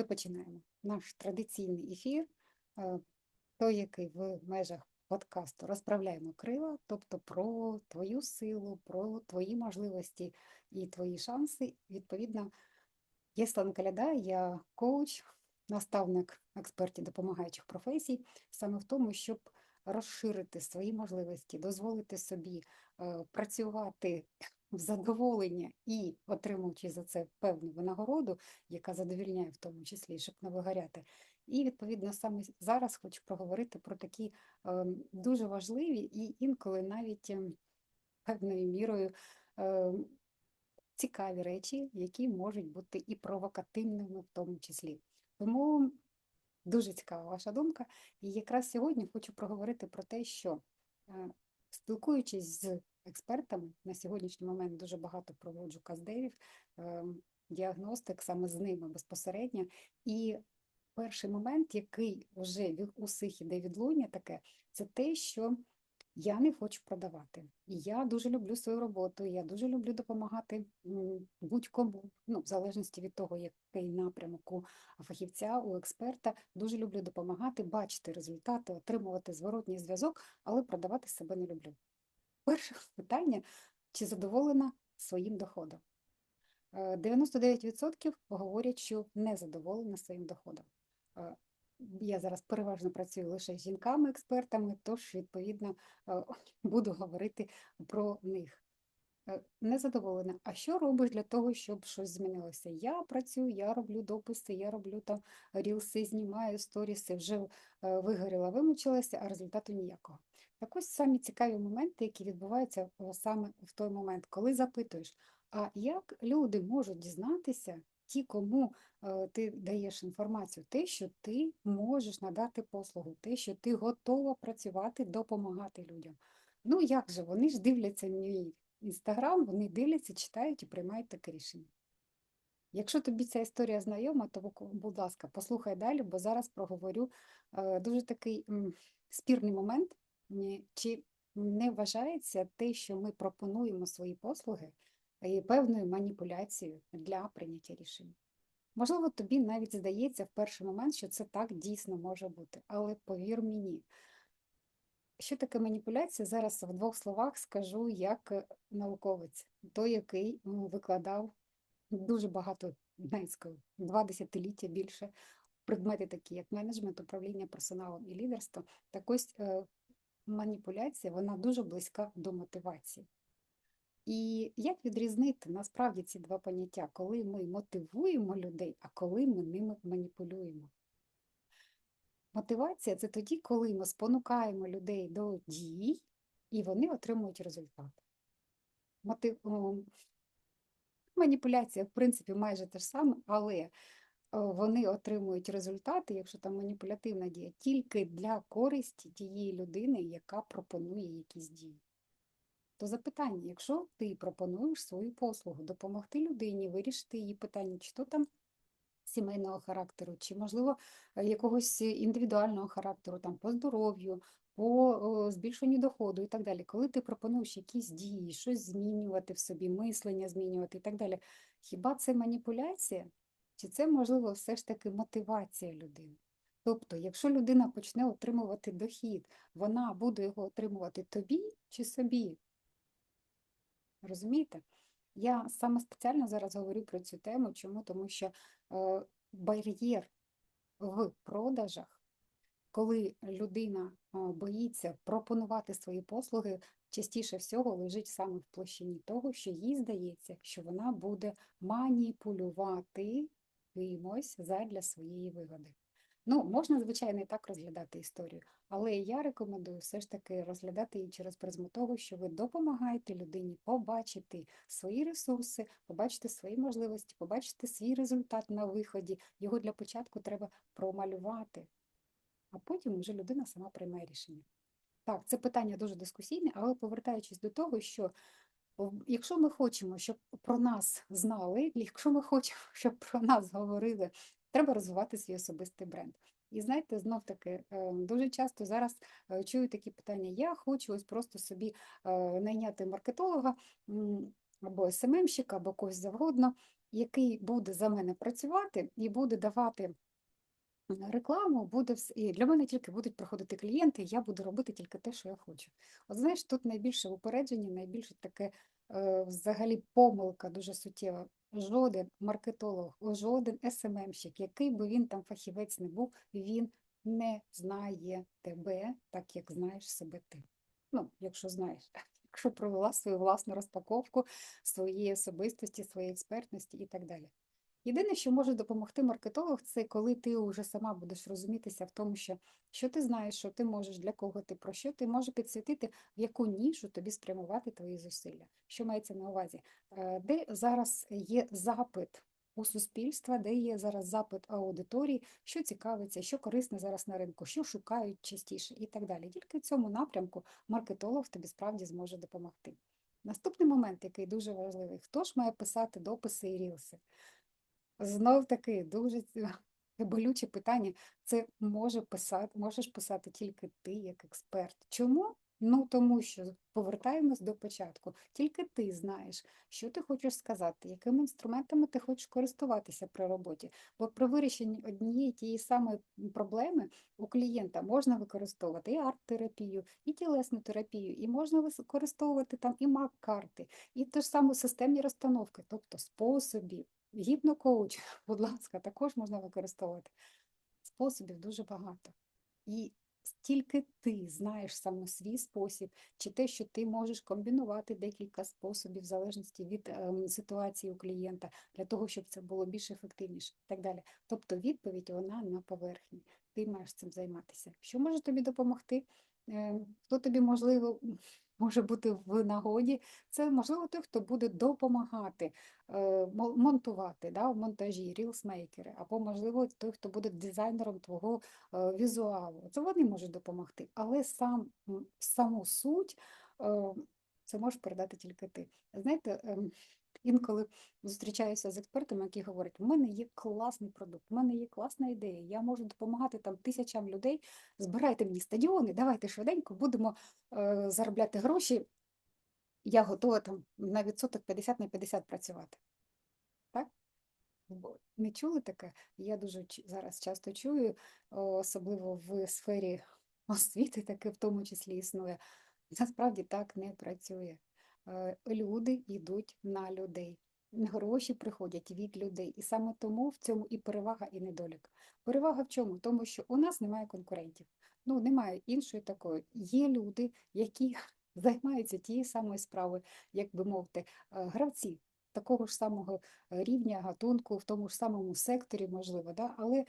Ми починаємо наш традиційний ефір, е, той, який в межах подкасту розправляємо крила, тобто про твою силу, про твої можливості і твої шанси. Відповідно, я Каляда, я коуч, наставник експертів допомагаючих професій, саме в тому, щоб розширити свої можливості, дозволити собі е, працювати задоволення і отримуючи за це певну винагороду, яка задовільняє в тому числі, щоб не вигоряти. І відповідно саме зараз хочу проговорити про такі е, дуже важливі і інколи навіть е, певною мірою е, цікаві речі, які можуть бути і провокативними в тому числі. Тому дуже цікава ваша думка. І якраз сьогодні хочу проговорити про те, що е, спілкуючись з експертами, на сьогоднішній момент дуже багато проводжу каздевів, е, діагностик саме з ними безпосередньо. І перший момент, який вже від усіх іде відлуння таке, це те, що я не хочу продавати. І я дуже люблю свою роботу, я дуже люблю допомагати будь-кому, ну, в залежності від того, який напрямок у фахівця, у експерта, дуже люблю допомагати, бачити результати, отримувати зворотній зв'язок, але продавати себе не люблю. Перше питання, чи задоволена своїм доходом? 99% е, говорять, що не задоволена своїм доходом. Е, я зараз переважно працюю лише з жінками-експертами, тож, відповідно, е, буду говорити про них. Незадоволена. А що робиш для того, щоб щось змінилося? Я працюю, я роблю дописи, я роблю там рілси, знімаю сторіси, вже вигоріла, вимучилася, а результату ніякого. Так ось самі цікаві моменти, які відбуваються саме в той момент, коли запитуєш, а як люди можуть дізнатися, ті, кому е, ти даєш інформацію, те, що ти можеш надати послугу, те, що ти готова працювати, допомагати людям. Ну як же, вони ж дивляться мій інстаграм, вони дивляться, читають і приймають таке рішення. Якщо тобі ця історія знайома, то, будь ласка, послухай далі, бо зараз проговорю е, дуже такий спірний момент, чи не вважається те, що ми пропонуємо свої послуги і певною маніпуляцією для прийняття рішень. Можливо, тобі навіть здається в перший момент, що це так дійсно може бути, але повір мені, що таке маніпуляція? Зараз в двох словах скажу як е, науковець, той, який викладав дуже багато низько, два десятиліття більше предмети, такі як менеджмент, управління персоналом і лідерство. Так ось е, маніпуляція вона дуже близька до мотивації. І як відрізнити насправді ці два поняття, коли ми мотивуємо людей, а коли ми ними маніпулюємо? Мотивація це тоді, коли ми спонукаємо людей до дій, і вони отримують результат. Мотив... Маніпуляція, в принципі, майже те ж саме, але вони отримують результати, якщо там маніпулятивна дія, тільки для користі тієї людини, яка пропонує якісь дії. То запитання, якщо ти пропонуєш свою послугу, допомогти людині вирішити її питання, чи то там сімейного характеру, чи, можливо, якогось індивідуального характеру, там по здоров'ю, по збільшенню доходу і так далі. Коли ти пропонуєш якісь дії, щось змінювати в собі, мислення змінювати і так далі, хіба це маніпуляція? Чи це, можливо, все ж таки мотивація людини? Тобто, якщо людина почне отримувати дохід, вона буде його отримувати тобі чи собі? Розумієте? Я саме спеціально зараз говорю про цю тему. Чому? Тому що е, бар'єр в продажах, коли людина е, боїться пропонувати свої послуги, частіше всього лежить саме в площині того, що їй здається, що вона буде маніпулювати кимось задля своєї вигоди. Ну, можна, звичайно, і так розглядати історію, але я рекомендую все ж таки розглядати її через призму того, що ви допомагаєте людині побачити свої ресурси, побачити свої можливості, побачити свій результат на виході. Його для початку треба промалювати, а потім вже людина сама приймає рішення. Так, це питання дуже дискусійне, але повертаючись до того, що якщо ми хочемо, щоб про нас знали, якщо ми хочемо, щоб про нас говорили Треба розвивати свій особистий бренд. І знаєте, знов таки е, дуже часто зараз е, чую такі питання: я хочу ось просто собі е, найняти маркетолога або СММщика, або когось завгодно. який буде за мене працювати і буде давати рекламу, буде вс- і для мене тільки будуть приходити клієнти, і я буду робити тільки те, що я хочу. От знаєш, тут найбільше упередження, найбільше таке е, взагалі помилка дуже суттєва. Жоден маркетолог, жоден СММщик, який би він там фахівець не був, він не знає тебе так, як знаєш себе ти. Ну, якщо знаєш, якщо провела свою власну розпаковку своєї особистості, своєї експертності і так далі. Єдине, що може допомогти маркетолог, це коли ти вже сама будеш розумітися в тому, що, що ти знаєш, що ти можеш, для кого ти, про що ти може підсвітити, в яку нішу тобі спрямувати твої зусилля. Що мається на увазі? Е, Де зараз є запит у суспільства, де є зараз запит аудиторії, що цікавиться, що корисне зараз на ринку, що шукають частіше і так далі. Тільки в цьому напрямку маркетолог тобі справді зможе допомогти. Наступний момент, який дуже важливий, хто ж має писати дописи і рілси? Знов таки дуже болюче питання. Це може писати, можеш писати тільки ти як експерт. Чому? Ну тому що повертаємось до початку. Тільки ти знаєш, що ти хочеш сказати, якими інструментами ти хочеш користуватися при роботі. Бо при вирішенні однієї тієї самої проблеми у клієнта можна використовувати і арт-терапію, і тілесну терапію, і можна використовувати там і мак-карти, і те ж саме системні розстановки, тобто способів. Гіпнокоуч, будь ласка, також можна використовувати. Способів дуже багато. І тільки ти знаєш саме свій спосіб, чи те, що ти можеш комбінувати декілька способів в залежності від ем, ситуації у клієнта, для того, щоб це було більш ефективніше і так далі. Тобто відповідь вона на поверхні. Ти маєш цим займатися. Що може тобі допомогти? Е, Хто тобі можливо може бути в нагоді? Це можливо той, хто буде допомагати е, монтувати да, в монтажі, рілсмейкери, або, можливо, той, хто буде дизайнером твого е, візуалу. Це вони можуть допомогти, але сам, саму суть е, це можеш передати тільки ти. Знаєте, ем, інколи зустрічаюся з експертами, які говорять, у мене є класний продукт, у мене є класна ідея, я можу допомагати там тисячам людей, збирайте мені стадіони, давайте швиденько будемо е, заробляти гроші, я готова там на відсоток 50 на 50 працювати. Так? Не чули таке? Я дуже зараз часто чую, особливо в сфері освіти, таке в тому числі існує. Насправді так не працює. Е, Люди йдуть на людей. Гроші приходять від людей. І саме тому в цьому і перевага, і недолік. Перевага в чому? Тому що у нас немає конкурентів. Ну, немає іншої такої. Є люди, які займаються тією самою справою, як би мовити, е, гравці такого ж самого рівня, гатунку, в тому ж самому секторі, можливо, да? але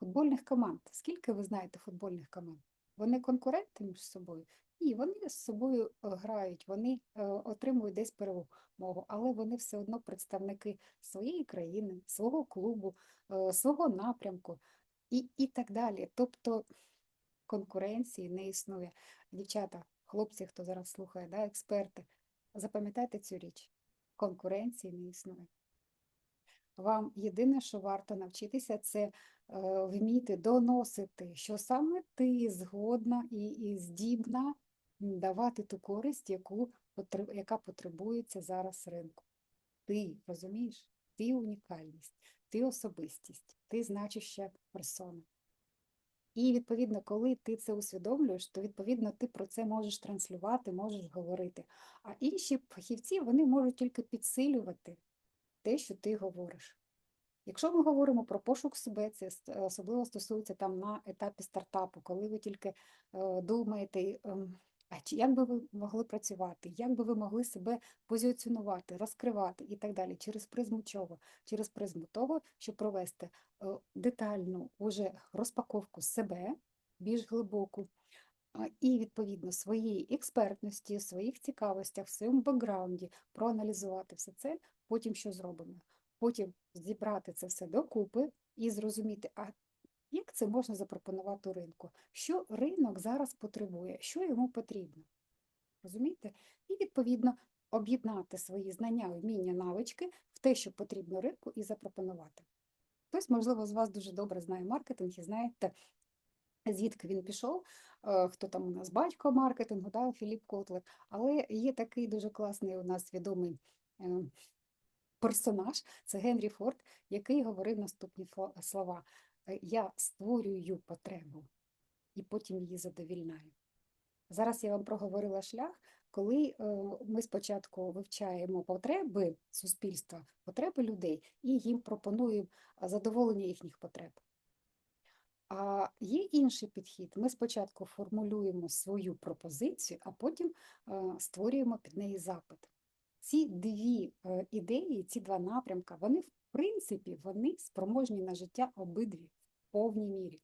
футбольних команд. Скільки ви знаєте футбольних команд? Вони конкуренти між собою? Ні, вони з собою е, грають, вони е, отримують десь перемогу, але вони все одно представники своєї країни, свого клубу, е, свого напрямку і, і так далі. Тобто конкуренції не існує. Дівчата, хлопці, хто зараз слухає, да, експерти, запам'ятайте цю річ. Конкуренції не існує. Вам єдине, що варто навчитися, це вміти доносити, що саме ти згодна і, і здібна давати ту користь, яку, яка потребується зараз ринку. Ти розумієш? Ти унікальність, ти особистість, ти значуща персона. І відповідно, коли ти це усвідомлюєш, то відповідно ти про це можеш транслювати, можеш говорити. А інші фахівці вони можуть тільки підсилювати те, що ти говориш. Якщо ми говоримо про пошук себе, це особливо стосується там на етапі стартапу, коли ви тільки е, думаєте, ем, а чи як би ви могли працювати, як би ви могли себе позиціонувати, розкривати і так далі, через призму чого? Через призму того, щоб провести е, детальну уже розпаковку себе, більш глибоку, і відповідно своєї експертності, своїх цікавостях, в своєму бекграунді, проаналізувати все це, потім що зробимо? Потім зібрати це все докупи і зрозуміти, а як це можна запропонувати ринку? Що ринок зараз потребує, що йому потрібно? Розумієте? І відповідно об'єднати свої знання, вміння, навички в те, що потрібно ринку, і запропонувати. Хтось, можливо, з вас дуже добре знає маркетинг і знаєте, звідки він пішов, е, хто там у нас батько маркетингу, да, Філіп Котлер. Але є такий дуже класний у нас відомий е, персонаж це Генрі Форд, який говорив наступні слова: Я створюю потребу і потім її задовільняю. Зараз я вам проговорила шлях, коли е, ми спочатку вивчаємо потреби суспільства, потреби людей і їм пропонуємо задоволення їхніх потреб. А є інший підхід. Ми спочатку формулюємо свою пропозицію, а потім е, створюємо під неї запит. Ці дві е, ідеї, ці два напрямка, вони в принципі вони спроможні на життя обидві повній мірі.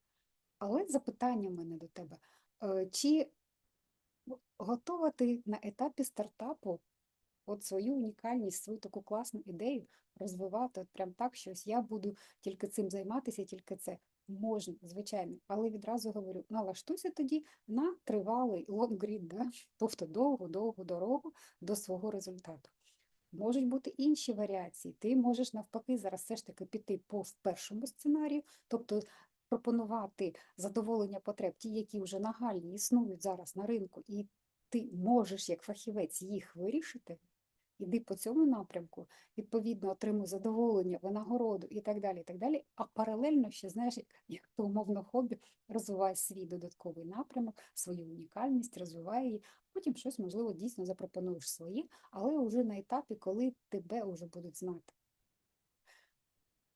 Але запитання в мене до тебе: е, чи готова ти на етапі стартапу от свою унікальність, свою таку класну ідею розвивати от прям так, що ось я буду тільки цим займатися, тільки це можна, звичайно, але відразу говорю, налаштуйся тоді на тривалий лонгрід, да? тобто довгу-довгу дорогу до свого результату. Можуть бути інші варіації. Ти можеш навпаки зараз все ж таки піти по першому сценарію, тобто пропонувати задоволення потреб, ті, які вже нагальні існують зараз на ринку, і ти можеш як фахівець їх вирішити. Іди по цьому напрямку, відповідно, отримуй задоволення, винагороду і так далі. і так далі. А паралельно ще, знаєш, як, то умовно хобі, розвивай свій додатковий напрямок, свою унікальність, розвивай її. Потім щось, можливо, дійсно запропонуєш своє, але вже на етапі, коли тебе вже будуть знати.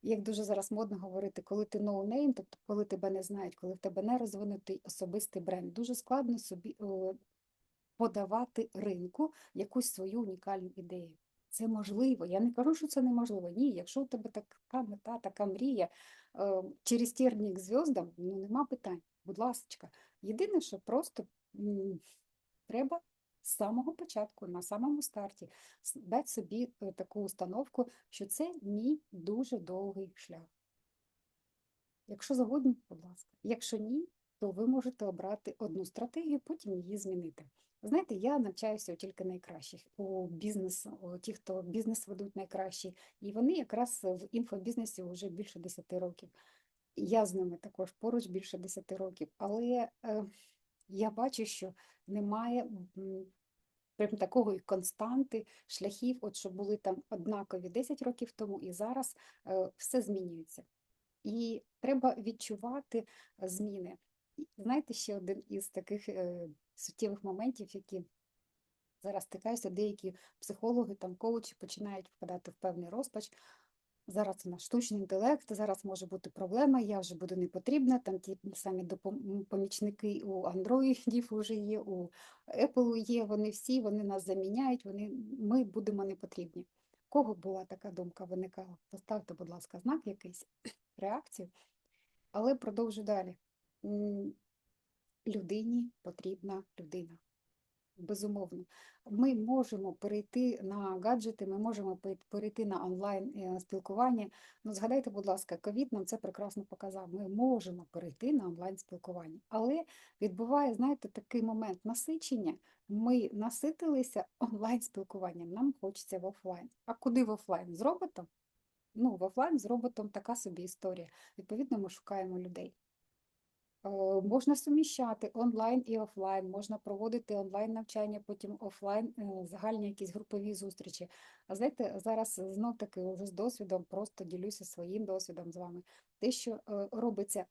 Як дуже зараз модно говорити, коли ти ноунейм, тобто коли тебе не знають, коли в тебе не розвинутий особистий бренд, дуже складно собі подавати ринку якусь свою унікальну ідею. Це можливо. Я не кажу, що це неможливо. Ні, якщо у тебе така мета, така мрія е, через тернік к зв'яздам, ну нема питань. Будь ласка. Єдине, що просто треба з самого початку, на самому старті, дати собі е, таку установку, що це мій дуже довгий шлях. Якщо згодні, будь ласка. Якщо ні, то ви можете обрати одну стратегію, потім її змінити. Знаєте, я навчаюся тільки найкращих у бізнес, у ті, хто бізнес ведуть найкращі, і вони якраз в інфобізнесі вже більше 10 років. Я з ними також поруч більше 10 років, але е, я бачу, що немає прям такої константи шляхів, от що були там однакові 10 років тому, і зараз е, все змінюється. І треба відчувати зміни. Знаєте, ще один із таких е, суттєвих моментів, які зараз стикаються, деякі психологи, там коучі починають впадати в певний розпач. Зараз у нас штучний інтелект, зараз може бути проблема, я вже буду не потрібна. Там ті самі помічники у андроїдів вже є, у Apple є, вони всі, вони нас заміняють, вони, ми будемо не потрібні. Кого була така думка виникала? Поставте, будь ласка, знак якийсь, реакцію. Але продовжу далі. Людині потрібна людина. Безумовно, ми можемо перейти на гаджети, ми можемо перейти на онлайн е, спілкування. Ну, згадайте, будь ласка, ковід нам це прекрасно показав. Ми можемо перейти на онлайн спілкування, але відбуває, знаєте, такий момент насичення. Ми наситилися онлайн спілкуванням, нам хочеться в офлайн. А куди в офлайн? З роботом? Ну, в офлайн з роботом така собі історія. Відповідно, ми шукаємо людей. Е, Можна суміщати онлайн і офлайн, можна проводити онлайн навчання, потім офлайн е, загальні якісь групові зустрічі. А знаєте, зараз знов таки вже з досвідом просто ділюся своїм досвідом з вами. Те, що е, робиться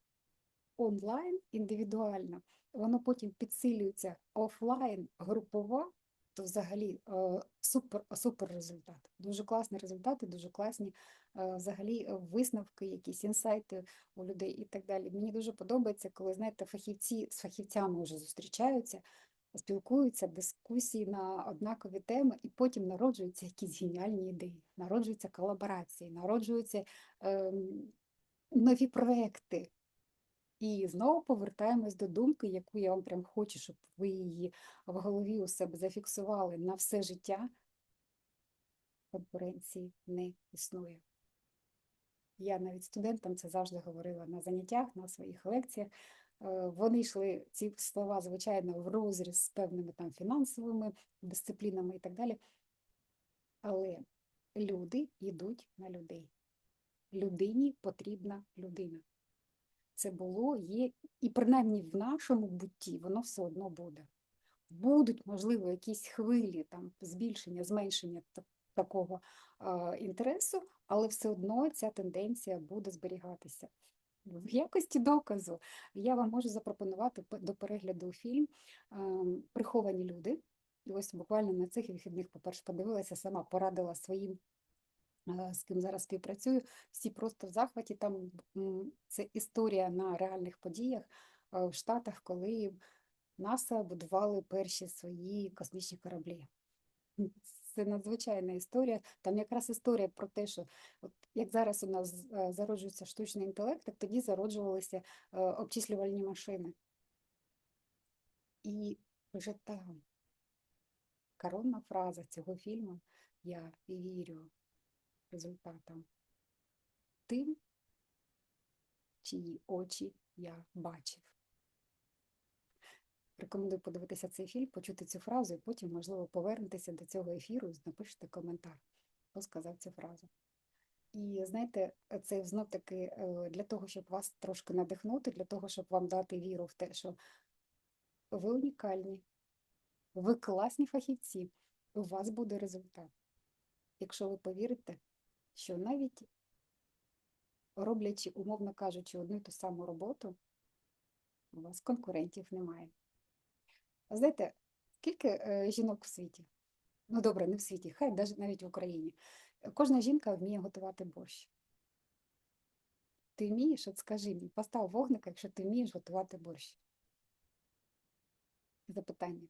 онлайн індивідуально, воно потім підсилюється офлайн групово, то взагалі е, супер, супер результат. Дуже класні результати, дуже класні е, взагалі е, висновки, якісь інсайти у людей і так далі. Мені дуже подобається, коли знаєте, фахівці з фахівцями вже зустрічаються, спілкуються, дискусії на однакові теми, і потім народжуються якісь геніальні ідеї, народжуються колаборації, народжуються ем, нові проекти. І знову повертаємось до думки, яку я вам прям хочу, щоб ви її в голові у себе зафіксували на все життя. Конкуренції не існує. Я навіть студентам це завжди говорила на заняттях, на своїх лекціях. Е, Вони йшли ці слова, звичайно, в розріз з певними там фінансовими дисциплінами і так далі. Але люди йдуть на людей. Людині потрібна людина. Це було, є, і принаймні в нашому бутті воно все одно буде. Будуть, можливо, якісь хвилі, там, збільшення, зменшення такого е, інтересу, але все одно ця тенденція буде зберігатися. В якості доказу я вам можу запропонувати до перегляду фільм Приховані люди. І ось буквально на цих вихідних, по-перше, подивилася сама, порадила своїм, з ким зараз співпрацюю. Всі просто в захваті. Там це історія на реальних подіях в Штатах, коли НАСА будували перші свої космічні кораблі. Це надзвичайна історія. Там якраз історія про те, що от як зараз у нас зароджується штучний інтелект, так тоді зароджувалися обчислювальні машини. І вже там коронна фраза цього фільму Я вірю результатам тим, чиї очі я бачив. Рекомендую подивитися цей фільм, почути цю фразу, і потім, можливо, повернутися до цього ефіру і напишете коментар, хто сказав цю фразу. І знаєте, це знов таки е, для того, щоб вас трошки надихнути, для того, щоб вам дати віру в те, що ви унікальні, ви класні фахівці, у вас буде результат. Якщо ви повірите, що навіть роблячи, умовно кажучи, одну й ту саму роботу, у вас конкурентів немає. А Знаєте, скільки е, жінок в світі? Ну, добре, не в світі, хай навіть в Україні. Кожна жінка вміє готувати борщ. Ти вмієш, от скажи мені, постав вогника, якщо ти вмієш готувати борщ. Запитання.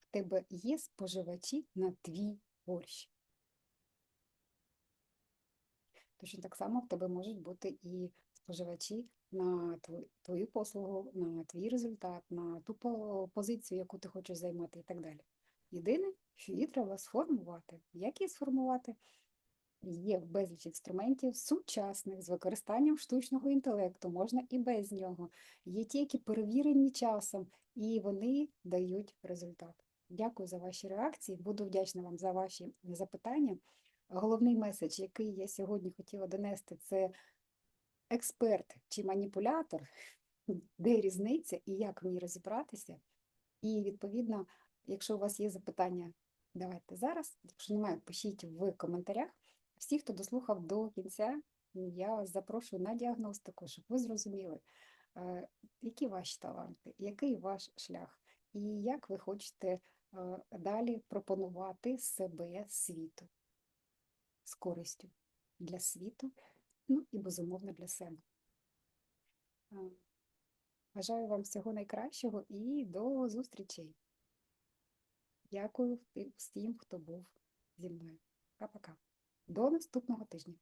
В тебе є споживачі на твій борщ? Точно так само в тебе можуть бути і споживачі на твою, послугу, на твій результат, на ту позицію, яку ти хочеш займати і так далі. Єдине, що її треба сформувати. Як її сформувати? Є безліч інструментів сучасних з використанням штучного інтелекту, можна і без нього. Є ті, які перевірені часом, і вони дають результат. Дякую за ваші реакції. Буду вдячна вам за ваші запитання. Головний меседж, який я сьогодні хотіла донести, це експерт чи маніпулятор, де різниця і як в ній розібратися. І відповідно, якщо у вас є запитання, давайте зараз. Якщо немає, пишіть в коментарях. Всі, хто дослухав до кінця, я вас запрошую на діагностику, щоб ви зрозуміли, е, які ваші таланти, який ваш шлях, і як ви хочете е, далі пропонувати себе світу з користю для світу, ну і безумовно для себе. Бажаю вам всього найкращого і до зустрічей. Дякую всім, хто був зі мною. Пока-пока. До наступного тижня.